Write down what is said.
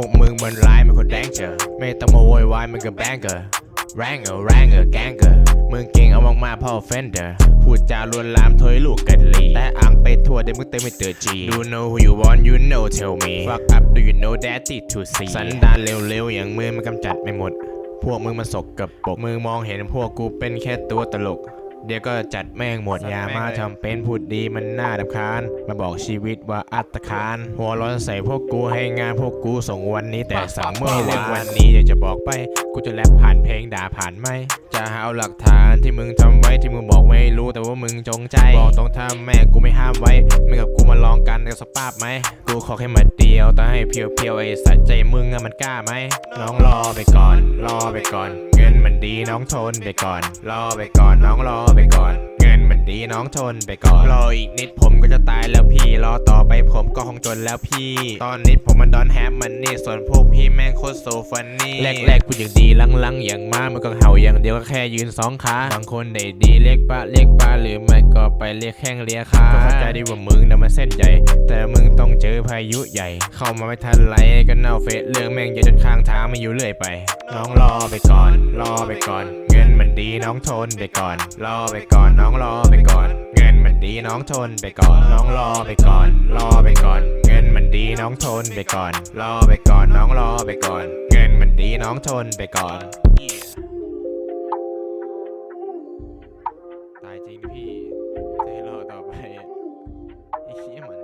วกมึงมันร้ายมันคนแดงเจอไม่ต้องมาโวยวายมันก็แบงเกอร์แรงเออแรงเออแกงเกอร์มึงเก่งเอามากๆพ่อเฟนเดอร์พูดจาลวนลามถอยลูกกันลีแต่อ่างไปทั่วได้มึงเต็มไม่เตือจี You know who you want you know tell me Fuck up do you know daddy to see สันดานเร็วๆอย่างมือมันกำจัดไม่หมด พวกมึงมาสกกับปกมึงมองเห็นพวกกูเป็นแค่ตัวตลก เดี๋ยวก็จัดแม่งหมดอย่ามาทำเป็นพูดดีมันน่าดำคาญมาบอกชีวิตว่าอัตคารหัวร้อนใส่พวกกูให้งานพวกกูส่งวันนี้แต่สั่งเมื่อวานวันนี้อยากจะบอกไป กูจะแรปผ่านเพลงด่าผ่านไหม จะหาเอาหลักฐานที่มึงทำไว้ที่มึงบอกไม่รู้แต่ว่ามึงจงใจบอกตรงทำแม่กูไม่ห้ามไว้ไม่กับกูมาลองกันกับสภาพไหมกูขอแค่มาเดียวแต่ให้เพียวๆไอ้สัตว์ใจมึงอะมันกล้าไหมน้องรอไปก่อน รอไปก่อน เงินมันดีน้องทนไปก่อน รอไปก่อนน้องรอไปก่อน เงินมันดีน้องทนไปก่อนรออีกนิดผมก็จะ ก็คงจนแล้วพี่ ตอนนี้ผมมันดอนแฮมมันนี่ส่วนพวกพี่แม่งโคตรโซฟันนี่แรกๆกูอย่างดีหลังๆอย่างมากมันก็เห่าอย่างเดียวก็แค่ยืนสองขาบางคนได้ดีเรียกปะเรียกปะหรือไม่ก็ไปเรียกแข้งเรียกขาก็เข้าใจดีว่ามึงน่ะมันเส้นใหญ่ แต่มึงต้องเจอพายุใหญ่ เข้ามาไม่ทันไรก็เน่าเฟะเรื่องแม่งอย่าจนข้างทางไม่อยู่เรื่อยไป น้องรอไปก่อน รอไปก่อน เงินมันดีน้องทนไปก่อน รอไปก่อนน้องรอไปก่อน เงินมัน ดีน้องทนไปก่อนน้องรอไปก่อน รอไปก่อน เงินมันดีน้องทนไปก่อน รอไปก่อนน้องรอไปก่อน เงินมันดีน้องทนไปก่อน ตายจริงพี่จะให้รอต่อไปไอ้เหี้ยมัน